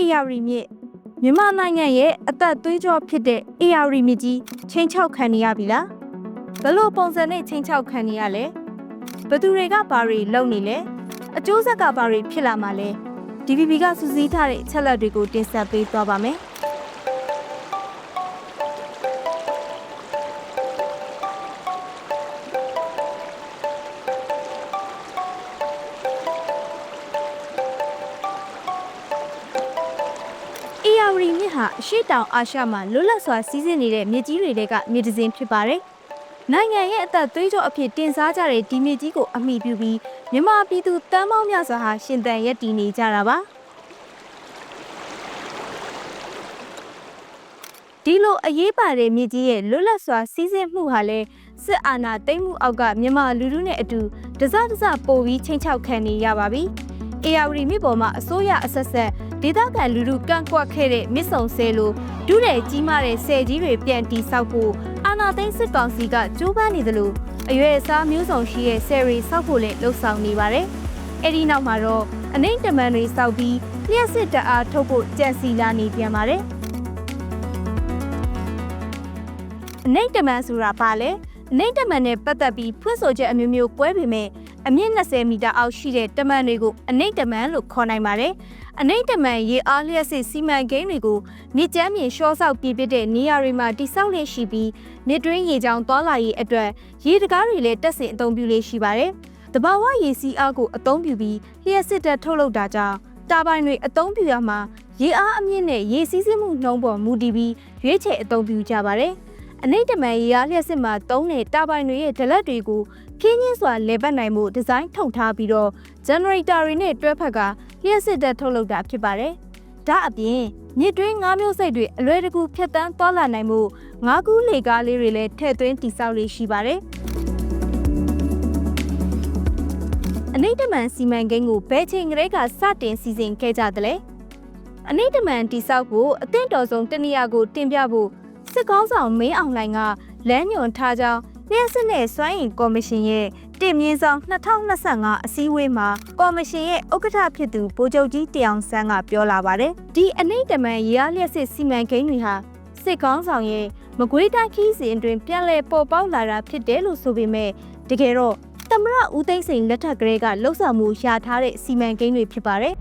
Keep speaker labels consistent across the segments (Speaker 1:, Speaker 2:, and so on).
Speaker 1: AR မြစ်မြန်မာနိုင်ငံရဲ့အသက်သွေးကြောဖြစ်တဲ့ AR မြစ်ကြီးချိန်ချောက်ခံနေရပြီလားဘယ်လိုပုံစံနဲ့ချိန်ချောက်ခံနေရလဲဘယ်သူတွေကဘာတွေလုပ်နေလဲအကျိုးဆက်ကဘာတွေဖြစ်လာမှာလဲ DVB ကစူးစီးထားတဲ့အချက်လက်တွေကိုတင်ဆက်ပေးသွားပါမယ် AR မြစ်ဟာအရှိတောင်အာရှမှာလွတ်လပ်စွာစီးဆင်းနေတဲ့မြစ်ကြီးတွေကမြစ်တစ်စင်းဖြစ်ပါတယ်။နိုင်ငံရဲ့အသက်သွေးကြောအဖြစ်တင်စားကြတဲ့ဒီမြစ်ကြီးကိုအမိပြုပြီးမြန်မာပြည်သူတန်းပေါင်းများစွာဟာရှင်သန်ရက်တည်နေကြတာပါ။ဒီလိုအရေးပါတဲ့မြစ်ကြီးရဲ့လွတ်လပ်စွာစီးဆင်းမှုဟာလည်းစစ်အာဏာသိမ်းမှုအောက်ကမြန်မာလူထုနဲ့အတူတစတစပို့ပြီးချိန်ချောက်ခံနေရပါပြီ။ AR မြစ်ပေါ်မှာအစိုးရအဆက်ဆက် ဒေသခံလူထုကန့်ကွက်ခဲ့တဲ့မြစ်ဆုံဆဲလိုဒုတဲ့ကြီးမားတဲ့ဆယ်ကြီးတွေပြန်တီဆောက်ဖို့အာနာသိန်းစစ်ကောင်စီကကြိုးပမ်းနေသလိုအရွယ်အစားမျိုးစုံရှိတဲ့ဆယ်ရီဆောက်ဖို့လည်းလှုံ့ဆော်နေပါတယ်။အဲဒီနောက်မှာတော့အနိုင်တမန်တွေဆောက်ပြီးလျှက်စစ်တအားထုတ်ဖို့ကြံစီလာနေပြန်ပါတယ်။အနိုင်တမန်ဆိုတာဘာလဲ။အနိုင်တမန်နဲ့ပတ်သက်ပြီးဖွင့်ဆိုချက်အမျိုးမျိုးကွဲပေမဲ့အမြင့်20မီတာအောက်ရှိတဲ့တမန်တွေကိုအနိမ့်တမန်လို့ခေါ်နိုင်ပါတယ်။ အနိမ့်တမန်ရေအားလျက်စစ်စီမံကိန်းတွေကိုမြစ်ကျမ်းမြေရှော့ဆောက်ပြပြတဲ့နေရာတွေမှာတိစောက်လျက်ရှိပြီးမြစ်တွင်းရေကြောင်းသွားလာရေးအတွက်ရေတကားတွေလည်းတက်ဆင်အသုံးပြုလေးရှိပါတယ်။တဘာဝရေစီးအားကိုအသုံးပြုပြီးလျှက်စစ်တပ်ထုတ်လုပ်တာကြောင့်တာဘိုင်တွေအသုံးပြုရမှာရေအားအမြင့်နဲ့ရေစီးဆင်းမှုနှုံးပေါ်မူတည်ပြီးရွေးချယ်အသုံးပြုကြပါတယ်။အနိမ့်တမန်ရေအားလျက်စစ်မှာသုံးတဲ့တာဘိုင်တွေရဲ့ဒလက်တွေကိုပြင်းချင်းစွာလေပတ်နိုင်မှုဒီဇိုင်းထုတ်ထားပြီးတော့ generator တွေနဲ့တွဲဖက်က လျှက်စစ်တပ်ထုတ်လုပ်တာဖြစ်ပါတယ်။ဒါအပြင်မြစ်တွင်းငါးမျိုးစိတ်တွေအလွယ်တကူဖြတ်တန်းသွားလာနိုင်မှုငါးကူးလေကားလေးတွေလည်းထည့်သွင်းတိစောက်လေးရှိပါတယ်။အနိမ့်တမန်စီမံကိန်းကိုဘယ်ချိန်ကလေးကစတင်စီစဉ်ခဲ့ကြသလဲ။အနိမ့်တမန်တိစောက်ကိုအသင့်တော်ဆုံးတနေရာကိုတင်ပြဖို့စစ်ကောင်းဆောင်မင်းအောင်လှိုင်ကလမ်းညွှန်ထားကြောင်း လျှက်စစ်နဲ့စွမ်းအင်ကော်မရှင်ရဲ့တင်မြင့်ဆောင်2025အစည်းအဝေးမှာကော်မရှင်ရဲ့ဥက္ကဋ္ဌဖြစ်သူဗိုလ်ချုပ်ကြီးတယောင်ဆန်းကပြောလာပါတယ်။ဒီအနိမ့်တမန်ရေအားလျက်စစ်စီမံကိန်းတွေဟာစစ်ကောင်းဆောင်ရဲ့မကွေးတိုင်းခီးစဉ်အတွင်းပြန်လည်ပေါ်ပေါက်လာတာဖြစ်တယ်လို့ဆိုပေမဲ့တကယ်တော့သမရဦးသိန်းစိန်လက်ထက်ကလေးကလှုပ်ဆောင်မှုရှာထားတဲ့စီမံကိန်းတွေဖြစ်ပါတယ်။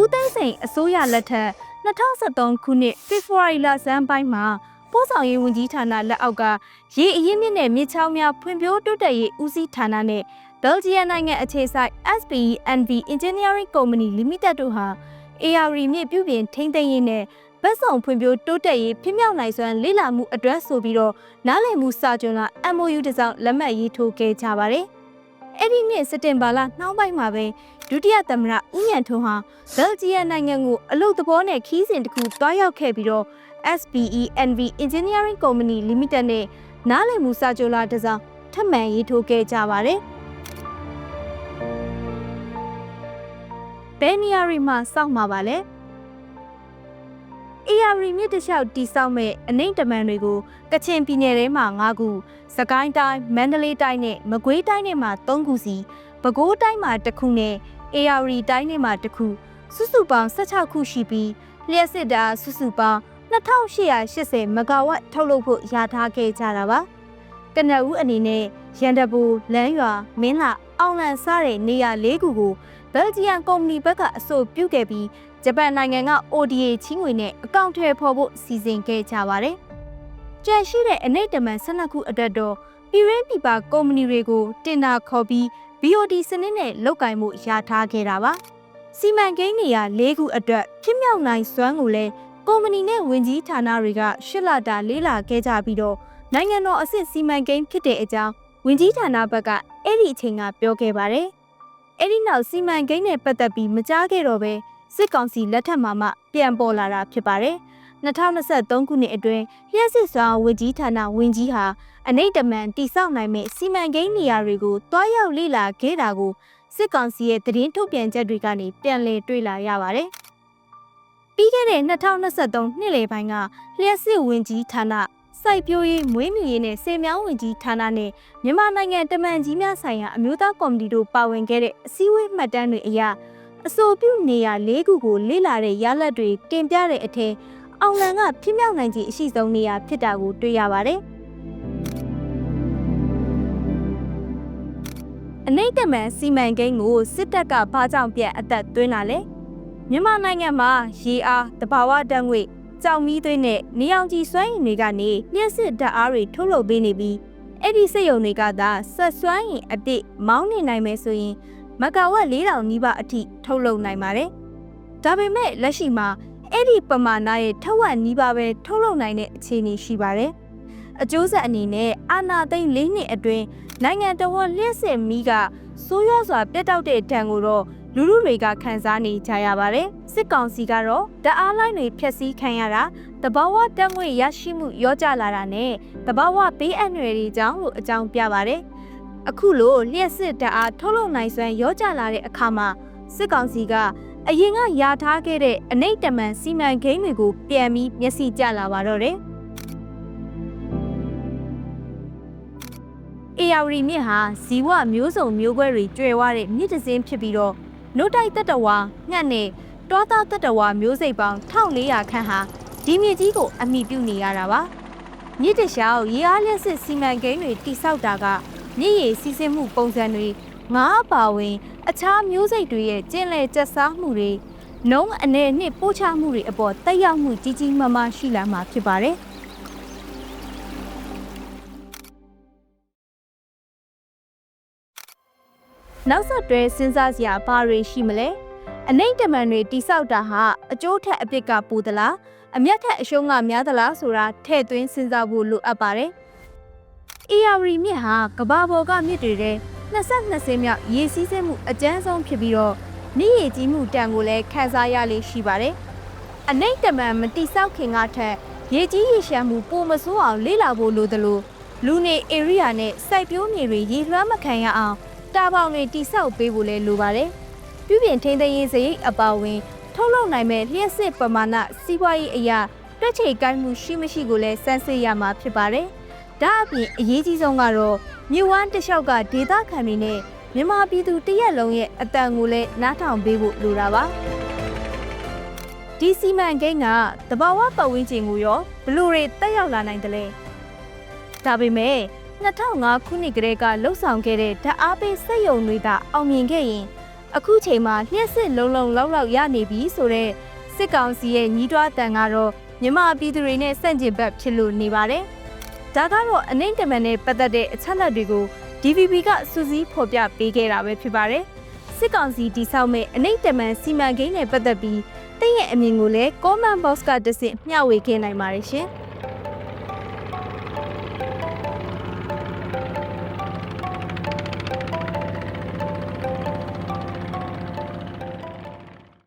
Speaker 1: ဦးသိန်းစိန်အစိုးရလက်ထက် 2023ခုနှစ်ဖေဖော်ဝါရီလဆန်းပိုင်းမှာပို့ဆောင်ရေးဝန်ကြီးဌာနလက်အောက်ကရေအရင်းမြစ်နဲ့မြစ်ချောင်းများဖွံ့ဖြိုးတိုးတက်ရေးဦးစီးဌာနနဲ့ဘယ်လ်ဂျီယံနိုင်ငံအခြေစိုက် SPENV Engineering Company Limited တို့ဟာ AR မြစ်ပြုပြင်ထိန်းသိမ်းရေးနဲ့ဗတ်ဆောင်ဖွံ့ဖြိုးတိုးတက်ရေးဖြစ်မြောက်နိုင်စွမ်းလေ့လာမှုအတွက်ဆိုပြီးတော့နားလည်မှုစာချုပ်လာ MOU တစ်စောင်လက်မှတ်ရေးထိုးခဲ့ကြပါတယ်။ အဲ့ဒီနှစ်စက်တင်ဘာလနှောင်းပိုင်းမှာပဲဒုတိယသမ္မတဦးညံထွန်းဟာဘယ်လ်ဂျီယံနိုင်ငံကိုအလုတ်သဘောနဲ့ခီးစဉ်တစ်ခုတွားရောက်ခဲ့ပြီးတော့ SPENV Engineering Company Limited နဲ့နားလည်မှုစာချုပ်လာတစ်စောင်ထပ်မံရေးထိုးခဲ့ကြပါတယ်။ဘယ်နေရာတွေမှာစောင့်မှာပါလဲ။ AR မြစ်တစ်လျှောက်တီဆောက်မဲ့အနိမ့်တမန်တွေကိုကချင်ပြည်နယ်ထဲမှာ9ခု၊စကိုင်းတိုင်း၊မန္တလေးတိုင်းနဲ့မကွေးတိုင်းတွေမှာ3ခုစီ၊ပဲခူးတိုင်းမှာ1ခုနဲ့ AR တိုင်းတွေမှာ1ခုစုစုပေါင်း16ခုရှိပြီးလျှက်စစ်တာစုစုပေါင်း2880မဂါဝတ်ထုတ်လုပ်ဖို့ရထားခဲ့ကြတာပါ။ကနဦးအနေနဲ့ရန်တဘူလမ်းရွာမင်းလာအောင်လန်စတဲ့နေရာ၄ခုကိုဘယ်လ်ဂျီယံကုမ္ပဏီဘက်ကအဆိုပြုခဲ့ပြီးဂျပန်နိုင်ငံက ODA ချင်းငွေနဲ့အကောင့်ထဲဖော်ဖို့စီစဉ်ခဲ့ကြပါတယ်။ကြံရှိတဲ့အနိတ်တမန်12ခုအတွက်တော့ပြည်ရင်းပြည်ပကုမ္ပဏီတွေကိုတင်တာခေါ်ပြီး BOD စနစ်နဲ့လုပ်ကင်မှုရထားခဲ့တာပါ။စီမံကိန်းနေရာ၄ခုအတွက်ဖြစ်မြောက်နိုင်စွမ်းကိုလည်းကုမ္ပဏီနဲ့ဝင်ကြီးဌာနတွေကရှစ်လတာလေးလာခဲ့ကြပြီးတော့နိုင်ငံတော်အဆင့်စီမံကိန်းဖြစ်တဲ့အကြောင်းဝင်ကြီးဌာနဘက်ကအဲ့ဒီအချိန်ကပြောခဲ့ပါတယ်။အဲ့ဒီနောက်စီမံကိန်းနဲ့ပတ်သက်ပြီးမကြားခဲ့တော့ပဲ စစ်ကောင်စီလက်ထက်မှာမှပြန်ပေါ်လာတာဖြစ်ပါတယ်။2023ခုနှစ်အတွင်းလျှက်စစ်စွမ်းဝန်ကြီးဌာနဝန်ကြီးဟာအနိမ့်တမန်တိစောက်နိုင်မဲ့စီမံကိန်းနေရာတွေကိုတွားရောက်လေ့လာခဲ့တာကိုစစ်ကောင်စီရဲ့သတင်းထုတ်ပြန်ချက်တွေကနေပြန်လည်တွေ့လာရပါတယ်။ပြီးခဲ့တဲ့2023နှစ်လယ်ပိုင်းကလျှက်စစ်ဝန်ကြီးဌာနစစိုက်ပျိုးရေးမွေးမြူရေးနဲ့စေမြောင်းဝင်ကြီးဌာနနဲ့မြန်မာနိုင်ငံတမန်ကြီးများဆိုင်ရာအမျိုးသားကော်မတီတို့ပါဝင်ခဲ့တဲ့အစည်းအဝေးမှတ်တမ်းတွေအရ အဆိုပြုနေရ၄ခုကိုလေ့လာတဲ့ရလဒ်တွေတင်ပြတဲ့အထက်အောင်လန်ကဖြစ်မြောက်နိုင်ခြင်းအရှိဆုံးနေရာဖြစ်တာကိုတွေ့ရပါတယ်။အနိမ့်တမန်စီမံကိန်းကိုစစ်တပ်ကဘာကြောင့်ပြတ်အသက်သွင်းလာလဲ။မြန်မာနိုင်ငံမှာရေအားတဘာဝဓာတ်ငွေ့ကြောင်မီးသွင်းတဲ့နေအောင်ကြီးစွမ်းရည်တွေကနေလျှက်စစ်ဓာတ်အားတွေထုတ်လုပ်ပေးနေပြီးအဲ့ဒီစက်ရုံတွေကသာဆက်စွမ်းရည်အပြည့်မောင်းနေနိုင်မယ်ဆိုရင် မဂါဝက်4000နီးပါးအထိထုတ်လုပ်နိုင်ပါတယ်။ဒါပေမဲ့လက်ရှိမှာအဲ့ဒီပမာဏရဲ့ထက်ဝက်နီးပါးပဲထုတ်လုပ်နိုင်တဲ့အခြေအနေရှိပါတယ်။အကျိုးဆက်အနေနဲ့အာနာသိန်း၄နှစ်အတွင်းနိုင်ငံတော်ဝန်လျှက်စစ်မီးကဆိုးရွားစွာပြတ်တောက်တဲ့ဒဏ်ကိုတော့လူလူတွေကခံစားနေကြရပါတယ်။စစ်ကောင်စီကတော့တအားလိုင်းတွေဖျက်ဆီးခံရတာတဘာဝတက်ငွေရရှိမှုရောကြလာတာနဲ့တဘာဝဘေးအန္တရာယ်တွေကြောင့်လို့အကြောင်းပြပါတယ်။ အခုလိုလျှက်စစ်တအားထုတ်လုပ်နိုင်စွမ်းရောကြလာတဲ့အခါမှာစစ်ကောင်စီကအရင်ကယာထားခဲ့တဲ့အနိတ်တမန်စီမံကိန်းတွေကိုပြန်ပြီးမျက်စိကျလာပါတော့တယ်။အေယာဝတီမြစ်ဟာဇီဝမျိုးစုံမျိုးကွဲတွေကျွဲဝတဲ့မြစ်တစ်စင်းဖြစ်ပြီးတော့နှုတ်တိုက်တက်တဝါငှက်နဲ့တောသားတက်တဝါမျိုးစိတ်ပေါင်း1400ခန့်ဟာဒီမြစ်ကြီးကိုအမိပြုနေရတာပါမြစ်တလျှောက်ရေအားလျက်စစ်စီမံကိန်းတွေတိစောက်တာက မြစ်ရေစီးဆင်းမှုပုံစံတွေငါးပါဝင် အခြားမျိုးစိတ်တွေရဲ့ကျင့်လဲကျက်စားမှုတွေနှုံးအနေနဲ့ပို့ချမှုတွေအပေါ်တက်ရောက်မှုကြီးကြီးမားမားရှိလာမှာဖြစ်ပါတယ်နောက်ဆက်တွဲစဉ်းစားစရာဘာတွေရှိမလဲအနိမ့်တမန်တွေတိဆောက်တာဟာအကျိုးထက်အပြစ်ကပိုသလားအမျက်ထက်အရှုံးကများသလားဆိုတာထည့်သွင်းစဉ်းစားဖို့လိုအပ်ပါတယ်။ ARI မြစ်ဟာကဘာပေါ်ကမြစ်တွေထဲ22ဆင်းမြောက်ရေစီးဆင်းမှုအကျန်းဆုံးဖြစ်ပြီးတော့မြစ်ရေကြီးမှုတန်ကိုလည်းခန်းစားရလေးရှိပါတယ်။အနိမ့်တမန်မတိဆောက်ခင်ကထက်ရေကြီးရေရှမ်းမှုပိုမဆိုးအောင်လေ့လာဖို့လိုသလိုလူနေ area နဲ့စိုက်ပျိုးမြေတွေရေလွှမ်းမခံရအောင်တာပေါင်တွေတိဆောက်ပေးဖို့လည်းလိုပါတယ်။ပြုပြင်ထိန်းသိမ်းရေးစရိတ်အပါအဝင် ထုတ်လုပ်နိုင်မဲ့လျှက်စစ်ပမာဏစီးပွားရေးအရာတွက်ချေကိုင်းမှုရှိမရှိကိုလည်းစမ်းစစ်ရမှာဖြစ်ပါတယ်။ ဒါအပြင်အရေးကြီးဆုံးကတော့မြေဝမ်းတစ်လျှောက်ကဒေသခံတွေနဲ့မြန်မာပြည်သူတရက်လုံးရဲ့အတန်ကိုလည်းနားထောင်ပေးဖို့လိုတာပါ။ဒီစီမံကိန်းကတဘာဝပတ်ဝန်းကျင်ကိုရောဘလူတွေတက်ရောက်လာနိုင်တယ်လေ။ဒါပေမဲ့2005ခုနှစ်ကတည်းကလှုပ်ဆောင်ခဲ့တဲ့ဓာတ်အားပေးစက်ရုံတွေကအောင်မြင်ခဲ့ရင်အခုချိန်မှာလျှက်စစ်လုံးလုံးလောက်လောက်ရနေပြီဆိုတော့စစ်ကောင်စီရဲ့ညီးတွားတန်ကတော့မြမပြည်သူတွေနဲ့ဆန့်ကျင်ဘက်ဖြစ်လို့နေပါတယ်။ ဒါကတော့အနိုင်တမန်နဲ့ပတ်သက်တဲ့အချက်အလက်တွေကို DVB ကစူးစီးဖော်ပြပေးခဲ့တာပဲဖြစ်ပါတယ်။စစ်ကောင်စီတိစောက်မဲ့အနိုင်တမန်စီမံကိန်းနဲ့ပတ်သက်ပြီးတင့်ရဲ့အမြင်ကိုလည်း comment box ကတဆင့်မျှဝေခဲ့နိုင်ပါတယ်ရှင်။